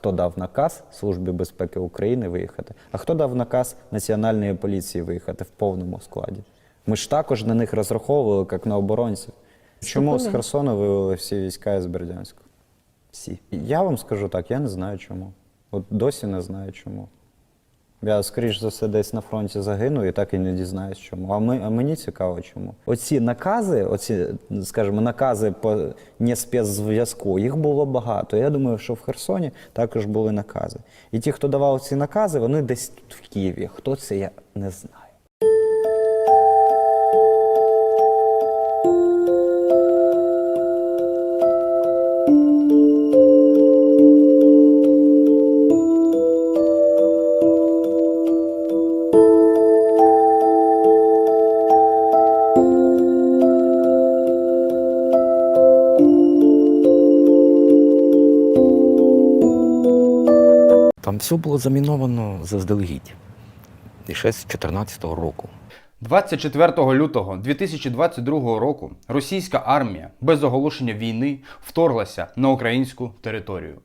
хто дав наказ Службі безпеки України виїхати, а хто дав наказ Національної поліції виїхати в повному складі. Ми ж також на них розраховували, як на оборонців. Чому з Херсона Херсону вивели всі війська з Бердянську? Всі. Я вам скажу так, я не знаю чому. От досі не знаю чому. Я, скоріш за все, десь на фронті загину і так і не дізнаюсь чому. А, ми, а мені цікаво чому. Оці накази, оці, скажімо, накази по не спецзв'язку, їх було багато. Я думаю, що в Херсоні також були накази. І ті, хто давав ці накази, вони десь тут в Києві. Хто це, я не знаю. Все було заміновано заздалегідь. І ще з 2014 року. 24 лютого 2022 року російська армія без оголошення війни вторглася на українську територію.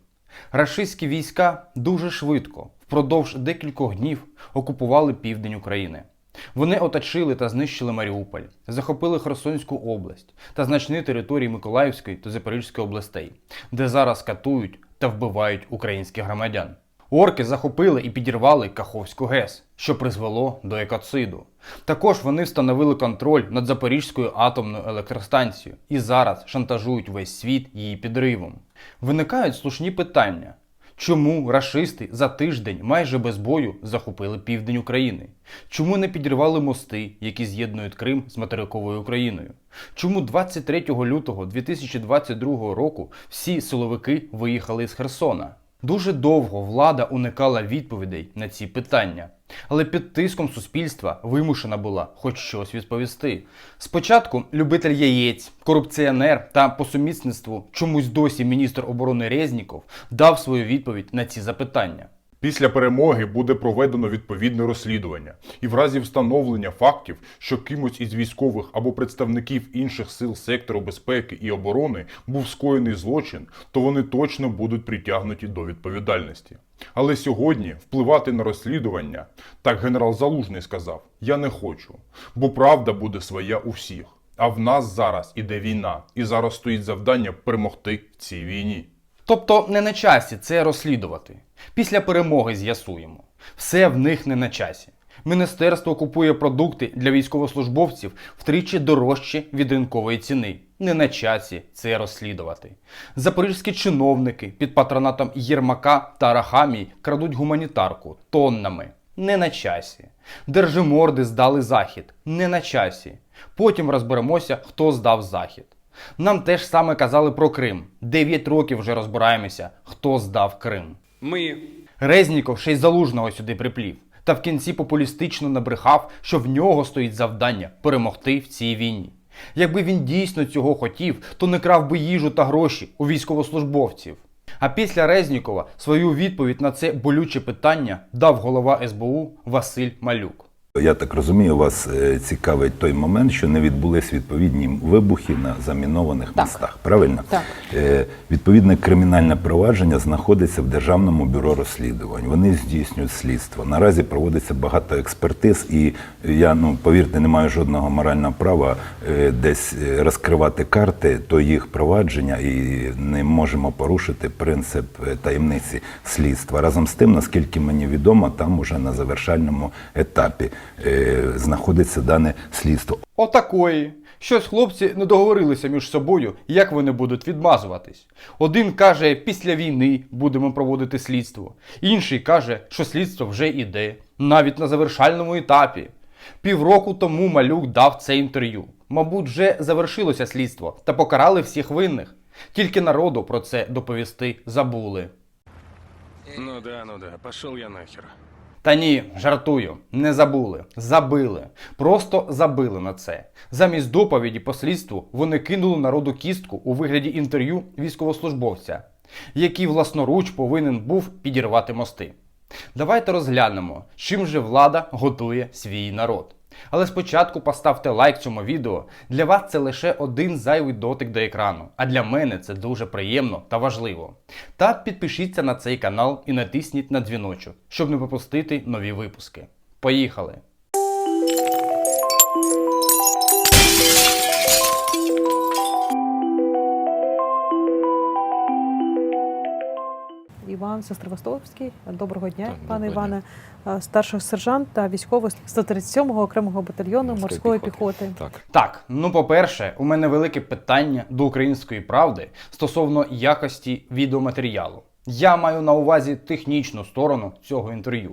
Рашистські війська дуже швидко, впродовж декількох днів, окупували південь України. Вони оточили та знищили Маріуполь, захопили Херсонську область та значні території Миколаївської та Запорізької областей, де зараз катують та вбивають українських громадян. Орки захопили і підірвали Каховську ГЕС, що призвело до екоциду. Також вони встановили контроль над Запорізькою атомною електростанцією і зараз шантажують весь світ її підривом. Виникають слушні питання. Чому рашисти за тиждень майже без бою захопили південь України? Чому не підірвали мости, які з'єднують Крим з материковою Україною? Чому 23 лютого 2022 року всі силовики виїхали з Херсона? Дуже довго влада уникала відповідей на ці питання, але під тиском суспільства вимушена була хоч щось відповісти. Спочатку любитель яєць, корупціонер та по сумісництву чомусь досі міністр оборони Резніков дав свою відповідь на ці запитання. Після перемоги буде проведено відповідне розслідування, і в разі встановлення фактів, що кимось із військових або представників інших сил сектору безпеки і оборони був скоєний злочин, то вони точно будуть притягнуті до відповідальності. Але сьогодні впливати на розслідування, так генерал Залужний сказав, я не хочу, бо правда буде своя у всіх. А в нас зараз іде війна, і зараз стоїть завдання перемогти в цій війні. Тобто не на часі це розслідувати. Після перемоги з'ясуємо. Все в них не на часі. Міністерство купує продукти для військовослужбовців втричі дорожче від ринкової ціни. Не на часі це розслідувати. Запорізькі чиновники під патронатом Єрмака та Рахамій крадуть гуманітарку тоннами. Не на часі. Держиморди здали захід. Не на часі. Потім розберемося, хто здав захід. Нам теж саме казали про Крим. Дев'ять років вже розбираємося, хто здав Крим. Ми Резніков ще й залужного сюди приплів. Та в кінці популістично набрехав, що в нього стоїть завдання перемогти в цій війні. Якби він дійсно цього хотів, то не крав би їжу та гроші у військовослужбовців. А після Резнікова свою відповідь на це болюче питання дав голова СБУ Василь Малюк. Я так розумію, вас е, цікавить той момент, що не відбулись відповідні вибухи на замінованих Так. містах. Правильно? Так. Е, Відповідне кримінальне провадження знаходиться в Державному бюро розслідувань. Вони здійснюють слідство. Наразі проводиться багато експертиз, і я ну повірте, не маю жодного морального права е, десь розкривати карти то їх провадження, і не можемо порушити принцип таємниці слідства. Разом з тим, наскільки мені відомо, там уже на завершальному етапі е, знаходиться дане слідство. Отакої. Щось хлопці не договорилися між собою, як вони будуть відмазуватись. Один каже, після війни будемо проводити слідство. Інший каже, що слідство вже іде, навіть на завершальному етапі. Півроку тому малюк дав це інтерв'ю. Мабуть, вже завершилося слідство та покарали всіх винних. Тільки народу про це доповісти забули. Ну да, ну да, пошел я нахер. Та ні, жартую, не забули, забили. Просто забили на це. Замість доповіді по слідству вони кинули народу кістку у вигляді інтерв'ю військовослужбовця, який власноруч повинен був підірвати мости. Давайте розглянемо, чим же влада готує свій народ. Але спочатку поставте лайк цьому відео. Для вас це лише один зайвий дотик до екрану, а для мене це дуже приємно та важливо. Та підпишіться на цей канал і натисніть на дзвіночок, щоб не пропустити нові випуски. Поїхали! Іван Сестревостовський. Доброго дня, Так, пане доброго Іване. Е, Старший сержант та військовий 137-го окремого батальйону морської піхоти. Так. Так, ну по-перше, у мене велике питання до української правди стосовно якості відеоматеріалу. Я маю на увазі технічну сторону цього інтерв'ю.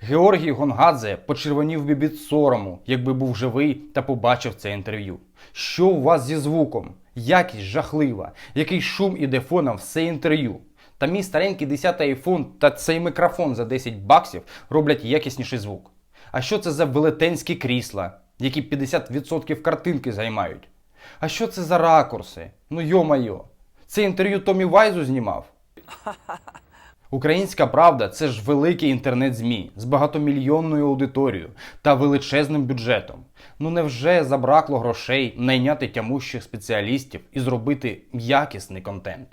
Георгій Гонгадзе почервонів би від сорому, якби був живий та побачив це інтерв'ю. Що у вас зі звуком? Якість жахлива, який шум іде фоном все інтерв'ю. Та мій старенький 10 iPhone та цей мікрофон за 10 баксів роблять якісніший звук. А що це за велетенські крісла, які 50% картинки займають? А що це за ракурси? Ну йо-майо. Це інтерв'ю Томі Вайзу знімав. Українська правда це ж великий інтернет-змі з багатомільйонною аудиторією та величезним бюджетом. Ну невже забракло грошей найняти тямущих спеціалістів і зробити якісний контент?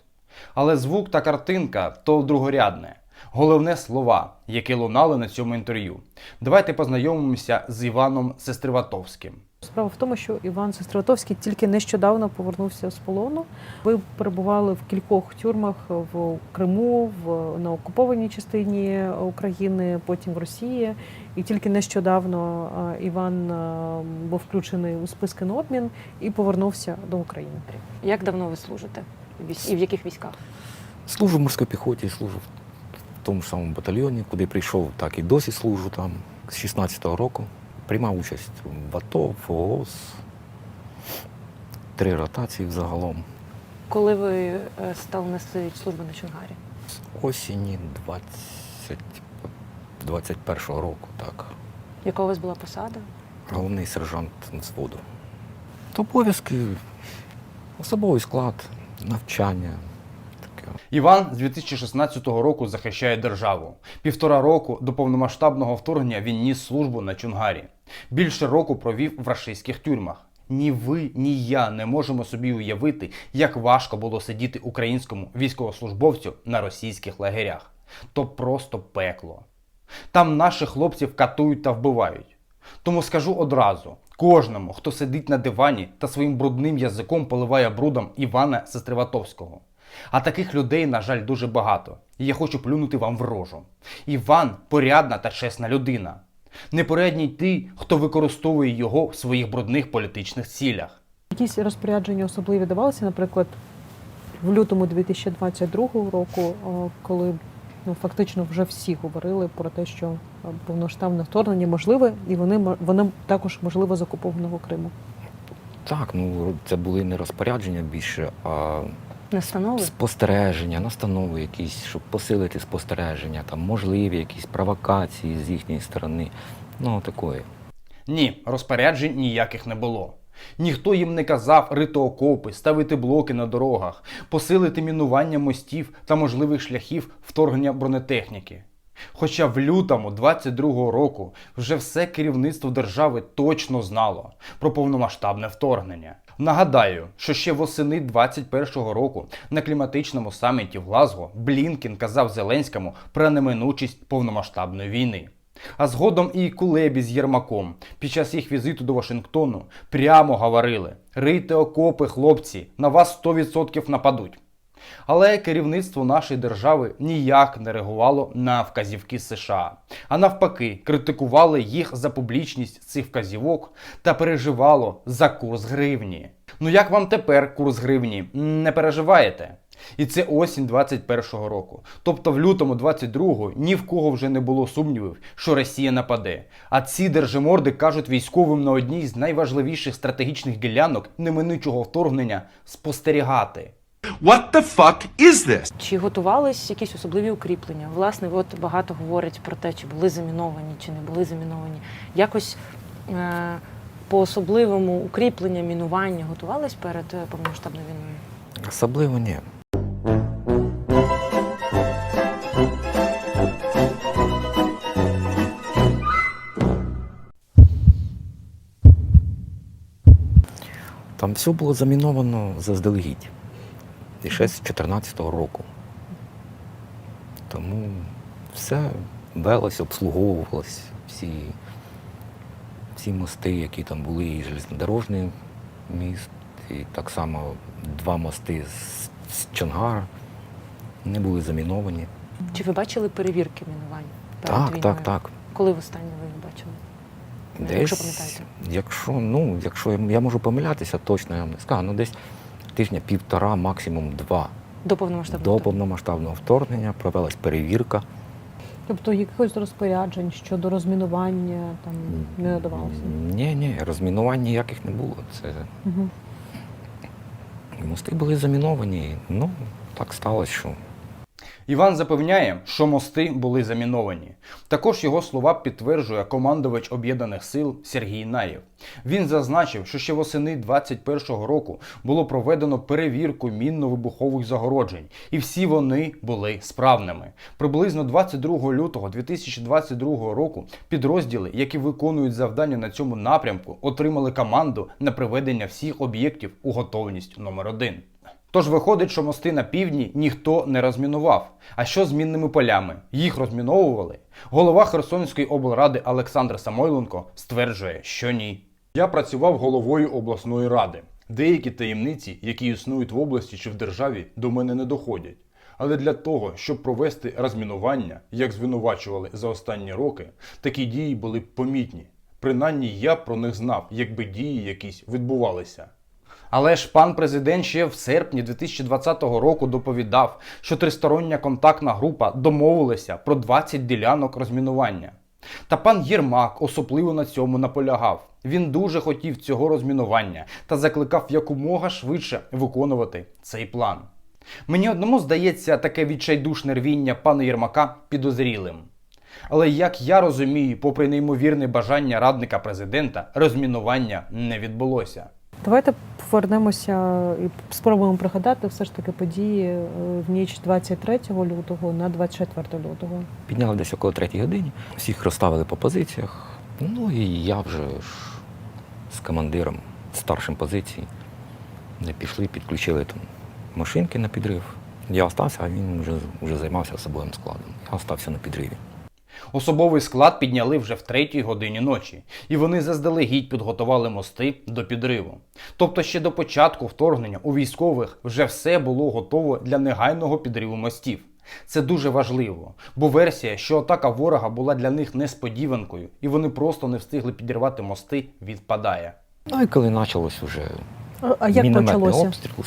Але звук та картинка то другорядне. Головне слова, які лунали на цьому інтерв'ю. Давайте познайомимося з Іваном Сестриватовським. Справа в тому, що Іван Сестреватовський тільки нещодавно повернувся з полону. Ви перебували в кількох тюрмах в Криму, в на окупованій частині України, потім в Росії. І тільки нещодавно Іван був включений у списки на обмін і повернувся до України. Як давно ви служите? І в яких військах? Служу в морській піхоті, служу в тому ж самому батальйоні, куди прийшов, так і досі служу там з 16-го року. Приймав участь в АТО, в ООС, три ротації взагалом. Коли ви е, стали нести службу на Чонгарі? З осені 20, 21-го року, так. Яка у вас була посада? Головний сержант взводу. То обов'язки, особовий склад, навчання. Іван з 2016 року захищає державу. Півтора року до повномасштабного вторгнення він ніс службу на Чунгарі. Більше року провів в рашистських тюрмах. Ні ви, ні я не можемо собі уявити, як важко було сидіти українському військовослужбовцю на російських лагерях. То просто пекло. Там наших хлопців катують та вбивають. Тому скажу одразу: кожному, хто сидить на дивані та своїм брудним язиком поливає брудом Івана Сестриватовського. А таких людей, на жаль, дуже багато. І я хочу плюнути вам в рожу. Іван порядна та чесна людина. Непорядні й ті, хто використовує його в своїх брудних політичних цілях. Якісь розпорядження особливі давалися, наприклад, в лютому 2022 року, коли ну, фактично вже всі говорили про те, що е, повноштабне вторгнення можливе, і вони, воно також можливо з окупованого Криму. Так, ну це були не розпорядження більше, а Настанови? спостереження, настанови якісь, щоб посилити спостереження, там можливі якісь провокації з їхньої сторони. Ну, такої. Ні, розпоряджень ніяких не було. Ніхто їм не казав рити окопи, ставити блоки на дорогах, посилити мінування мостів та можливих шляхів вторгнення бронетехніки. Хоча в лютому 22-го року вже все керівництво держави точно знало про повномасштабне вторгнення. Нагадаю, що ще восени 21-го року на кліматичному саміті в Глазго Блінкін казав Зеленському про неминучість повномасштабної війни. А згодом і Кулебі з Єрмаком під час їх візиту до Вашингтону прямо говорили: рийте окопи, хлопці, на вас 100% нападуть. Але керівництво нашої держави ніяк не реагувало на вказівки США, а навпаки, критикували їх за публічність цих вказівок та переживало за курс гривні. Ну як вам тепер курс гривні? Не переживаєте? І це осінь 21-го року. Тобто в лютому 22-го ні в кого вже не було сумнівів, що Росія нападе. А ці держиморди кажуть військовим на одній з найважливіших стратегічних ділянок неминучого вторгнення спостерігати. What the fuck is this? Чи готувались якісь особливі укріплення? Власне, от багато говорять про те, чи були заміновані, чи не були заміновані. Якось е- по особливому укріплення, мінування готувались перед е, повномасштабною війною? Особливо ні. Там все було заміновано заздалегідь. І ще з 14-го року. Тому все велось, обслуговувалось, всі, всі мости, які там були, і железнодорожний міст, і так само два мости з, з Чонгара не були заміновані. Чи ви бачили перевірки мінувань? перед Так, війною? так, так. Коли в останнє ви їх бачили? Ну, Десь, якщо пам'ятаєте. Якщо, ну, якщо я, я можу помилятися, точно я вам не скажу. Ну, десь тижня півтора, максимум два. До повномасштабного До повномасштабного вторгнення провелась перевірка. Тобто якихось розпоряджень щодо розмінування там не надавалося. Ні, ні, розмінувань ніяких не було. Це Угу. мости були заміновані. Ну, так сталося, що Іван запевняє, що мости були заміновані. Також його слова підтверджує командувач об'єднаних сил Сергій Наєв. Він зазначив, що ще восени 21-го року було проведено перевірку мінно-вибухових загороджень, і всі вони були справними. Приблизно 22 лютого 2022 року підрозділи, які виконують завдання на цьому напрямку, отримали команду на приведення всіх об'єктів у готовність номер 1 Тож виходить, що мости на півдні ніхто не розмінував. А що з мінними полями? Їх розміновували? Голова Херсонської облради Олександр Самойленко стверджує, що ні. Я працював головою обласної ради. Деякі таємниці, які існують в області чи в державі, до мене не доходять. Але для того, щоб провести розмінування, як звинувачували за останні роки, такі дії були б помітні. Принаймні я про них знав, якби дії якісь відбувалися. Але ж пан президент ще в серпні 2020 року доповідав, що тристороння контактна група домовилася про 20 ділянок розмінування. Та пан Єрмак особливо на цьому наполягав. Він дуже хотів цього розмінування та закликав якомога швидше виконувати цей план. Мені одному здається таке відчайдушне рвіння пана Єрмака підозрілим. Але як я розумію, попри неймовірне бажання радника президента, розмінування не відбулося. Давайте повернемося і спробуємо пригадати все ж таки події е, в ніч 23 лютого на 24 лютого. підняли десь около третій годині. Всіх розставили по позиціях. Ну і я вже ж з командиром, старшим позиції, не пішли, підключили там машинки на підрив. Я остався, а він вже, вже займався особовим складом. Я остався на підриві. Особовий склад підняли вже в третій годині ночі, і вони заздалегідь підготували мости до підриву. Тобто ще до початку вторгнення у військових вже все було готово для негайного підриву мостів. Це дуже важливо, бо версія, що атака ворога була для них несподіванкою, і вони просто не встигли підірвати мости, відпадає. Ну і коли почалось вже А, а як мінометний почалося? обстріл,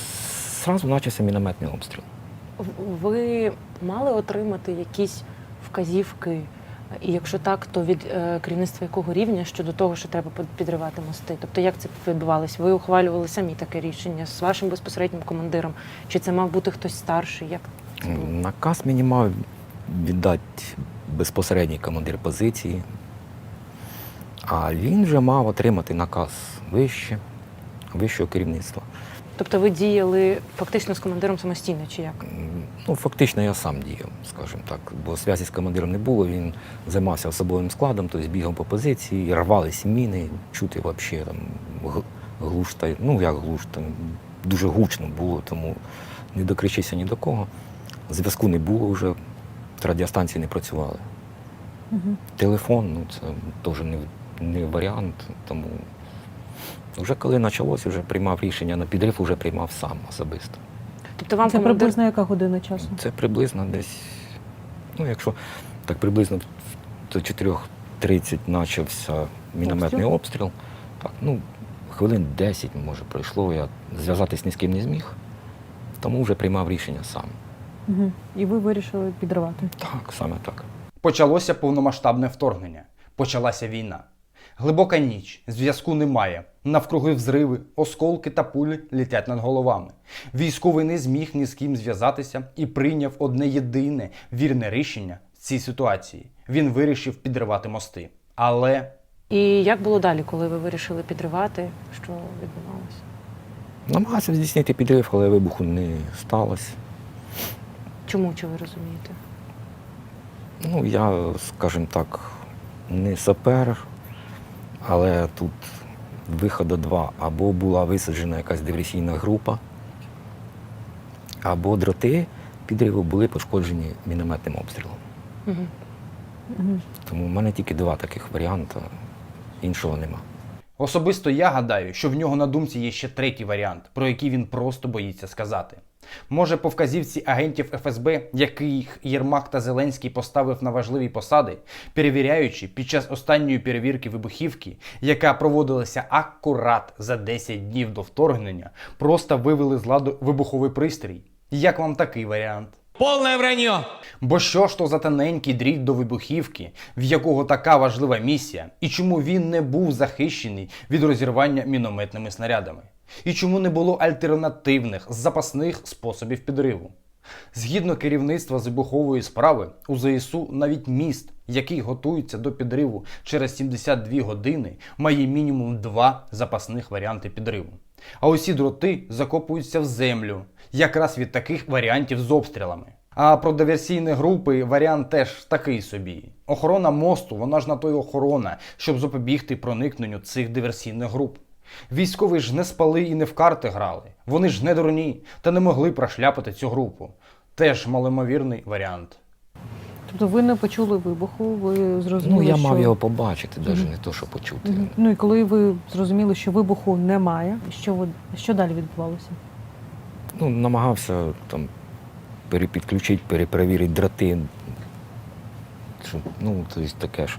зразу почався мінометний обстріл. Ви мали отримати якісь вказівки, і якщо так, то від е, керівництва якого рівня щодо того, що треба підривати мости? Тобто як це відбувалось? Ви ухвалювали самі таке рішення з вашим безпосереднім командиром? Чи це мав бути хтось старший? Як? Наказ мені мав віддати безпосередній командир позиції, а він вже мав отримати наказ вище, вищого керівництва. Тобто ви діяли фактично з командиром самостійно, чи як? Ну, фактично я сам діяв, скажімо так, бо зв'язі з командиром не було, він займався особовим складом, тобто бігав по позиції, рвались міни, чути взагалі там г- глуш та ну як глуш, там дуже гучно було, тому не докричися ні до кого. Зв'язку не було вже, радіостанції не працювали. Мгм. Телефон, ну це теж не, не варіант, тому вже коли почалося, вже приймав рішення на підрив, вже приймав сам особисто. Тобто вам Це командир приблизно яка година часу? Це приблизно десь, ну якщо так приблизно до 4.30 почався мінометний Обстріл? обстріл. Так, ну, хвилин 10, може, пройшло, я зв'язатись ні з ким не зміг, тому вже приймав рішення сам. Угу. І ви вирішили підривати. Так, саме так. Почалося повномасштабне вторгнення. Почалася війна. Глибока ніч, зв'язку немає. Навкруги взриви, осколки та пулі летять над головами. Військовий не зміг ні з ким зв'язатися і прийняв одне єдине вірне рішення в цій ситуації. Він вирішив підривати мости. Але І як було далі, коли ви вирішили підривати? Що відбувалося? Намагався здійснити підрив, але вибуху не сталося. Чому чи ви розумієте? Ну, я, скажімо так, не сапер, але тут виходу два. Або була висаджена якась диверсійна група, або дроти підриву були пошкоджені мінометним обстрілом. Угу. Тому в мене тільки два таких варіанти, іншого нема. Особисто я гадаю, що в нього на думці є ще третій варіант, про який він просто боїться сказати. Може, по вказівці агентів ФСБ, яких Єрмак та Зеленський поставив на важливі посади, перевіряючи під час останньої перевірки вибухівки, яка проводилася акурат за 10 днів до вторгнення, просто вивели з ладу вибуховий пристрій. Як вам такий варіант? Полное вранье! Бо що ж то за тоненький дріт до вибухівки, в якого така важлива місія, і чому він не був захищений від розірвання мінометними снарядами? І чому не було альтернативних запасних способів підриву? Згідно керівництва вибухової справи, у ЗСУ навіть міст, який готується до підриву через 72 години, має мінімум два запасних варіанти підриву. А усі дроти закопуються в землю, якраз від таких варіантів з обстрілами. А про диверсійні групи варіант теж такий собі. Охорона мосту, вона ж на то й охорона, щоб запобігти проникненню цих диверсійних груп. Військові ж не спали і не в карти грали. Вони ж не дурні та не могли прошляпати цю групу. Теж малоймовірний варіант. Тобто ви не почули вибуху, ви зрозуміли, Ну, я що... мав його побачити, навіть Мгм. не то, що почути. Мгм. Ну і коли ви зрозуміли, що вибуху немає, що ви що далі відбувалося? Ну, намагався там перепідключити, перепровірити дроти. Ну, тобто таке ж.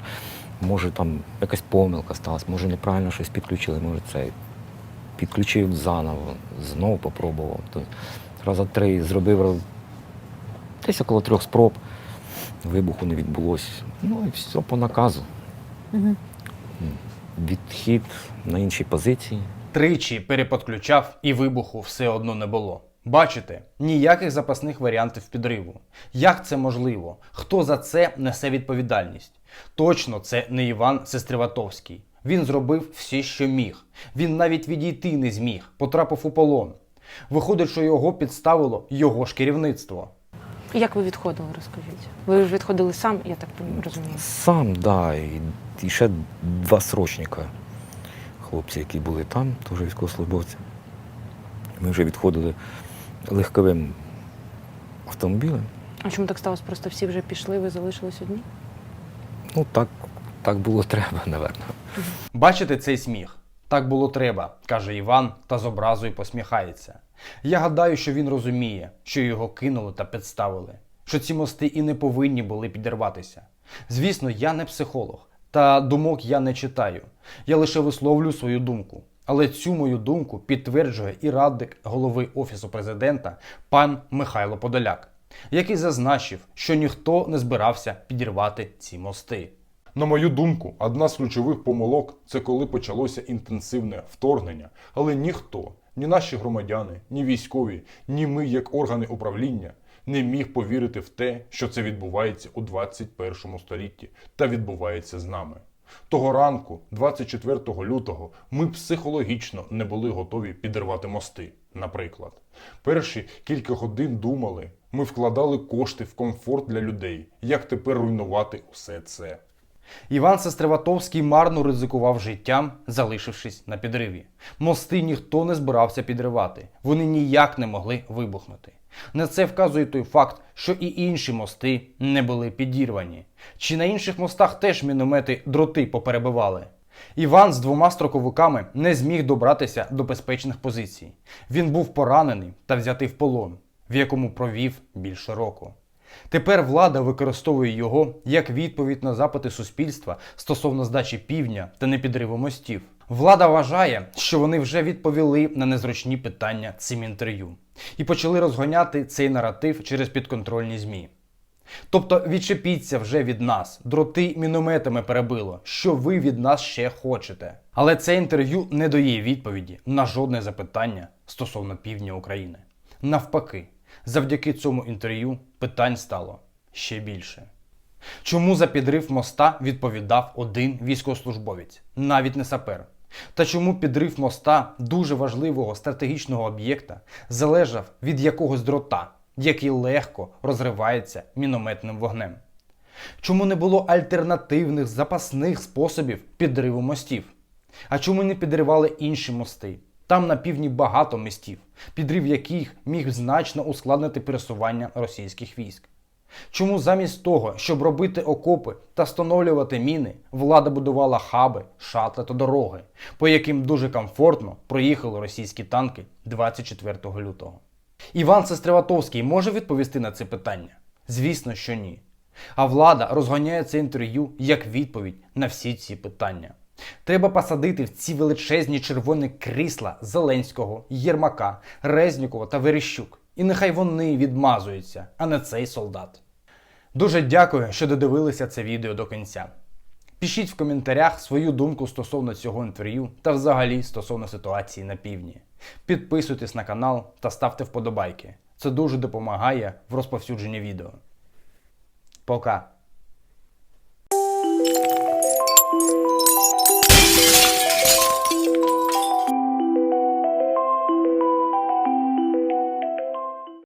Може там якась помилка сталася, може неправильно щось підключили, може це. Підключив заново, знову попробував. Тобто, раза три зробив десь около трьох спроб, вибуху не відбулося. Ну і все по наказу. Угу. Відхід на інші позиції. Тричі переподключав і вибуху все одно не було. Бачите, ніяких запасних варіантів підриву. Як це можливо? Хто за це несе відповідальність? Точно, це не Іван Сестриватовський. Він зробив все, що міг. Він навіть відійти не зміг, потрапив у полон. Виходить, що його підставило його ж керівництво. Як ви відходили, розкажіть? Ви ж відходили сам, я так розумію. Сам, да, і, і ще два срочника, хлопці, які були там, теж військовослужбовці. Ми вже відходили легковим автомобілем. А чому так сталося? Просто всі вже пішли, ви залишились одні? Ну, так, так було треба, напевно. Бачите цей сміх? Так було треба, каже Іван та з образою посміхається. Я гадаю, що він розуміє, що його кинули та підставили, що ці мости і не повинні були підірватися. Звісно, я не психолог, та думок я не читаю. Я лише висловлюю свою думку. Але цю мою думку підтверджує і радник голови Офісу президента пан Михайло Подоляк, який зазначив, що ніхто не збирався підірвати ці мости. На мою думку, одна з ключових помилок це коли почалося інтенсивне вторгнення, але ніхто, ні наші громадяни, ні військові, ні ми, як органи управління, не міг повірити в те, що це відбувається у 21 столітті та відбувається з нами. Того ранку, 24 лютого, ми психологічно не були готові підірвати мости, наприклад. Перші кілька годин думали, ми вкладали кошти в комфорт для людей. Як тепер руйнувати усе це? Іван Сестриватовський марно ризикував життям, залишившись на підриві. Мости ніхто не збирався підривати, вони ніяк не могли вибухнути. На це вказує той факт, що і інші мости не були підірвані. Чи на інших мостах теж міномети дроти поперебивали. Іван з двома строковиками не зміг добратися до безпечних позицій. Він був поранений та взятий в полон, в якому провів більше року. Тепер влада використовує його як відповідь на запити суспільства стосовно здачі півдня та непідриву мостів. Влада вважає, що вони вже відповіли на незручні питання цим інтерв'ю і почали розгоняти цей наратив через підконтрольні ЗМІ. Тобто відчепіться вже від нас, дроти мінометами перебило. Що ви від нас ще хочете? Але це інтерв'ю не дає відповіді на жодне запитання стосовно півдня України. Навпаки, завдяки цьому інтерв'ю питань стало ще більше. Чому за підрив моста відповідав один військовослужбовець, навіть не сапер? Та чому підрив моста дуже важливого стратегічного об'єкта залежав від якогось дрота, який легко розривається мінометним вогнем? Чому не було альтернативних запасних способів підриву мостів? А чому не підривали інші мости? Там на півдні багато містів, підрив яких міг значно ускладнити пересування російських військ. Чому замість того, щоб робити окопи та встановлювати міни, влада будувала хаби, шатли та дороги, по яким дуже комфортно проїхали російські танки 24 лютого? Іван Сестреватовський може відповісти на це питання? Звісно, що ні. А влада розганяє це інтерв'ю як відповідь на всі ці питання. Треба посадити в ці величезні червоні крісла Зеленського, Єрмака, Резнікова та Верещук. І нехай вони відмазуються, а не цей солдат. Дуже дякую, що додивилися це відео до кінця. Пишіть в коментарях свою думку стосовно цього інтерв'ю та взагалі стосовно ситуації на півдні. Підписуйтесь на канал та ставте вподобайки. Це дуже допомагає в розповсюдженні відео. Пока!